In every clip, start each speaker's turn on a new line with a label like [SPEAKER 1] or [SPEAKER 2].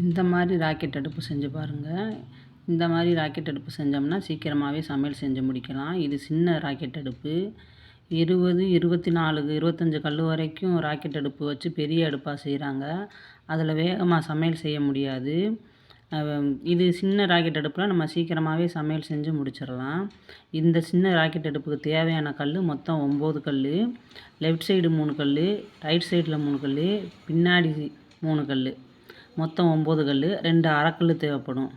[SPEAKER 1] இந்த மாதிரி ராக்கெட் அடுப்பு செஞ்சு பாருங்கள் இந்த மாதிரி ராக்கெட் அடுப்பு செஞ்சோம்னா சீக்கிரமாகவே சமையல் செஞ்சு முடிக்கலாம். இது சின்ன ராக்கெட் அடுப்பு. இருபது இருபத்தி நாலு இருபத்தஞ்சி கல் வரைக்கும் ராக்கெட் அடுப்பு வச்சு பெரிய அடுப்பாக செய்கிறாங்க அதில் வேகமாக சமையல் செய்ய முடியாது. இது சின்ன ராக்கெட் அடுப்பில் நம்ம சீக்கிரமாகவே சமையல் செஞ்சு முடிச்சிடலாம். இந்த சின்ன ராக்கெட் அடுப்புக்கு தேவையான கல் மொத்தம் ஒம்பது கல் லெஃப்ட் சைடு மூணு கல் ரைட் சைடில் மூணு கல் பின்னாடி மூணு கல் மொத்தம் ஒம்பது கல் ரெண்டு அரைக்கல் தேவைப்படும்.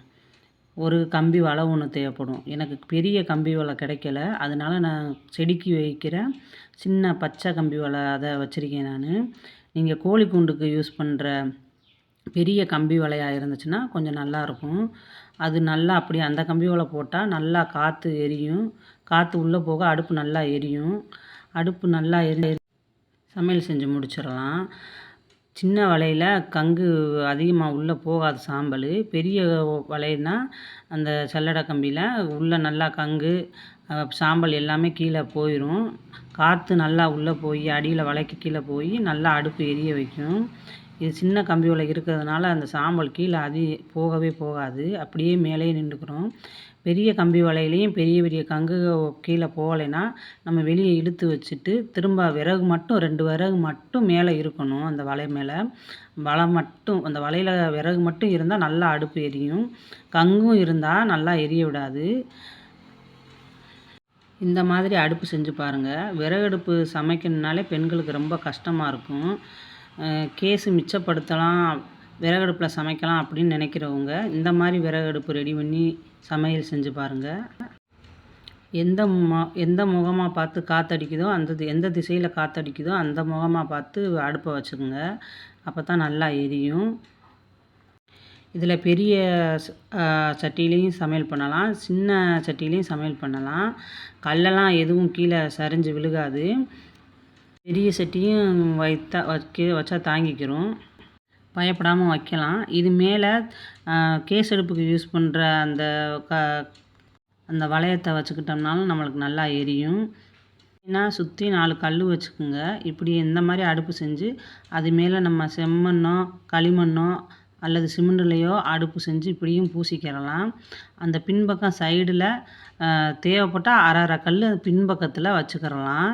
[SPEAKER 1] ஒரு கம்பி வலை ஒன்று தேவைப்படும். எனக்கு பெரிய கம்பி வலை கிடைக்கல. அதனால நான் செடிக்கு வைக்கிற சின்ன பச்சை கம்பி வலை அதை வச்சுருக்கேன் நான். நீங்கள் கோழி கூண்டுக்கு யூஸ் பண்ணுற பெரிய கம்பி வலையாக இருந்துச்சுன்னா கொஞ்சம் நல்லாயிருக்கும் அது நல்லா அப்படி அந்த கம்பி வலை போட்டால் நல்லா காற்று எரியும். காற்று உள்ளே போக அடுப்பு நல்லா எரியும். அடுப்பு நல்லா எரி சமையல் செஞ்சு முடிச்சிடலாம். சின்ன வலையில் கங்கு அதிகமாக உள்ளே போகாது சாம்பல். பெரிய வலைன்னா அந்த சல்லடை கம்பியில் உள்ளே நல்லா கங்கு சாம்பல் எல்லாமே கீழே போயிடும் காற்று நல்லா உள்ளே போய் அடியில் வலைக்கு கீழே போய் நல்லா அடுப்பு எரிய வைக்கும். இது சின்ன கம்பி வலை இருக்கிறதுனால அந்த சாம்பல் கீழே அதி போகவே போகாது. அப்படியே மேலேயே நின்றுக்கிறோம். பெரிய கம்பி வலையிலையும் பெரிய பெரிய கங்கு கீழே போகலைன்னா நம்ம வெளியே இழுத்து வச்சுட்டு திரும்ப விறகு மட்டும் ரெண்டு விறகு மட்டும் மேலே இருக்கணும் அந்த வலை மேலே. வலை மட்டும் அந்த வலையில் விறகு மட்டும் இருந்தால் நல்லா அடுப்பு எரியும். கங்கும் இருந்தால் நல்லா எரிய விடாது. இந்த மாதிரி அடுப்பு செஞ்சு பாருங்கள் விறகடுப்பு சமைக்கணுனாலே பெண்களுக்கு ரொம்ப கஷ்டமாக இருக்கும். கேஸு மிச்சப்படுத்தலாம் விறகடுப்பில் சமைக்கலாம் அப்படின்னு நினைக்கிறவங்க இந்த மாதிரி விறகடுப்பு ரெடி பண்ணி சமையல் செஞ்சு பாருங்கள் எந்த ம எந்த முகமாக பார்த்து காற்றடிக்குதோ அந்த எந்த திசையில் காற்றடிக்குதோ அந்த முகமாக பார்த்து அடுப்பை வச்சுக்கோங்க. அப்போ தான் நல்லா எரியும். இதில் பெரிய சட்டியிலையும் சமையல் பண்ணலாம் சின்ன சட்டியிலையும் சமையல் பண்ணலாம். கல்லெல்லாம் எதுவும் கீழே சரிஞ்சு விழுகாது. பெரிய சட்டியும் வைத்தா வைக்க வச்சா தாங்கிக்கிறோம். பயப்படாமல் வைக்கலாம். இது மேலே கேஸ் அடுப்புக்கு யூஸ் பண்ணுற அந்த க அந்த வளையத்தை வச்சுக்கிட்டோம்னாலும் நம்மளுக்கு நல்லா எரியும். ஏன்னா சுற்றி நாலு கல் வச்சுக்கோங்க. இப்படி இந்த மாதிரி அடுப்பு செஞ்சு அது மேலே நம்ம செம்மண்ணோ களிமண்ணோ அல்லது சிமெண்ட்லேயோ அடுப்பு செஞ்சு இப்படியும் பூசிக்கிறலாம். அந்த பின்பக்கம் சைடில் தேவைப்பட்டால் அரை அரை கல் பின்பக்கத்தில் வச்சுக்கிறலாம்.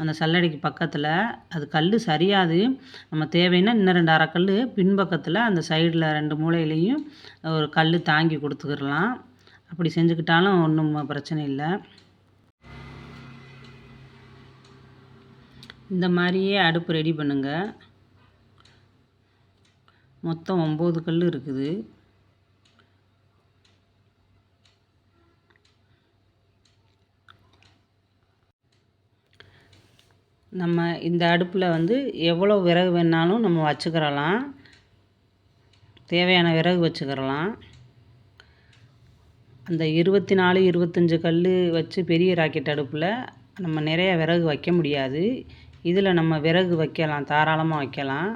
[SPEAKER 1] அந்த சல்லடைக்கு பக்கத்தில். அது கல் சரியாது. நம்ம தேவைன்னா இன்னும் ரெண்டு அரை கல் பின்பக்கத்தில் அந்த சைடில் ரெண்டு மூலையிலையும் ஒரு கல் தாங்கி கொடுத்துக்கிடலாம். அப்படி செஞ்சுக்கிட்டாலும் ஒன்றும் பிரச்சனை இல்லை. இந்த மாதிரியே அடுப்பு ரெடி பண்ணுங்கள் மொத்தம் ஒம்பது கல் இருக்குது. நம்ம இந்த அடுப்பில் வந்து எவ்வளோ விறகு வேணாலும் நம்ம வச்சுக்கிறலாம். தேவையான விறகு வச்சுக்கிறலாம். அந்த இருபத்தி நாலு இருபத்தஞ்சி கல் வச்சு பெரிய ராக்கெட் அடுப்பில் நம்ம நிறைய விறகு வைக்க முடியாது. இதில் நம்ம விறகு வைக்கலாம் தாராளமாக வைக்கலாம்.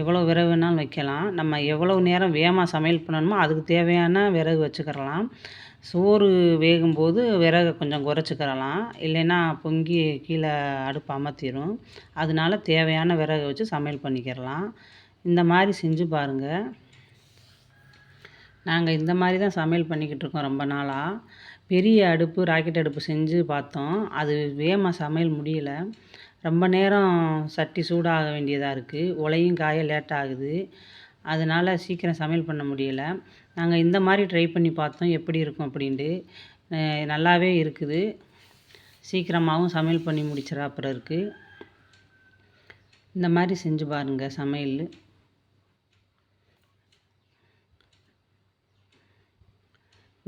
[SPEAKER 1] எவ்வளோ விறகு வேணாலும் வைக்கலாம். நம்ம எவ்வளோ நேரம் வேகமாக சமையல் பண்ணணுமோ அதுக்கு தேவையான விறகு வச்சுக்கிறலாம். சோறு வேகும்போது விறகை கொஞ்சம் குறைச்சிக்கிறலாம். இல்லைன்னா பொங்கி கீழே அடுப்பு அமர்த்திடும் அதனால தேவையான விறகை வச்சு சமையல் பண்ணிக்கிறலாம். இந்த மாதிரி செஞ்சு பாருங்கள் நாங்கள் இந்த மாதிரி தான் சமையல் பண்ணிக்கிட்டு இருக்கோம் ரொம்ப நாளாக பெரிய அடுப்பு ராக்கெட் அடுப்பு செஞ்சு பார்த்தோம். அது வேகமாக சமையல் முடியல. ரொம்ப நேரம் சட்டி சூடாக வேண்டியதாக இருக்குது உலையும் காய லேட் ஆகுது. அதனால் சீக்கிரம் சமையல் பண்ண முடியலை. நாங்கள் இந்த மாதிரி ட்ரை பண்ணி பார்த்தோம். எப்படி இருக்கும் அப்படின்ட்டு. நல்லாவே இருக்குது. சீக்கிரமாகவும் சமையல் பண்ணி முடிச்சிடாப்புல இருக்குது இந்த மாதிரி செஞ்சு பாருங்கள் சமையல்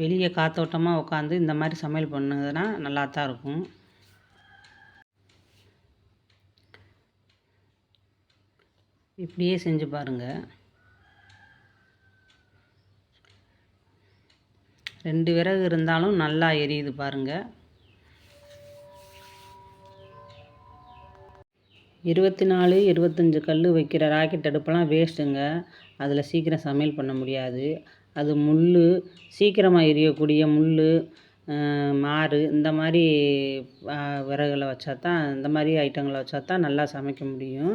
[SPEAKER 1] வெளியே காத்தோட்டமாக உட்காந்து இந்த மாதிரி சமையல் பண்ணுதுன்னா நல்லா தான் இருக்கும். இப்படியே செஞ்சு பாருங்கள் ரெண்டு விறகு இருந்தாலும் நல்லா எரியுது பாருங்கள் இருபத்தி நாலு இருபத்தஞ்சி கல் வைக்கிற ராக்கெட் அடுப்பெல்லாம் வேஸ்ட்டுங்க. அதில் சீக்கிரம் சமையல் பண்ண முடியாது. அது முள் சீக்கிரமாக எரியக்கூடிய முள் மாறு இந்த மாதிரி விறகுகளை வச்சா தான் இந்த மாதிரி ஐட்டங்களை வச்சா தான் நல்லா சமைக்க முடியும்.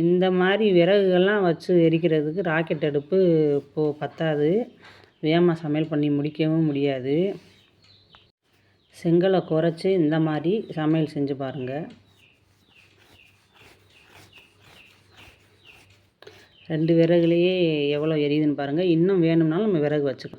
[SPEAKER 1] இந்த மாதிரி விறகுகள்லாம் வச்சு எரிக்கிறதுக்கு ராக்கெட் அடுப்பு இப்போது பத்தாது. வேகமாக சமையல் பண்ணி முடிக்கவும் முடியாது. செங்கலை குறைச்சி இந்த மாதிரி சமையல் செஞ்சு பாருங்கள் ரெண்டு விறகுலையே எவ்வளோ எரியுதுன்னு பாருங்கள் இன்னும் வேணும்னாலும் நம்ம விறகு வச்சுக்கலாம்.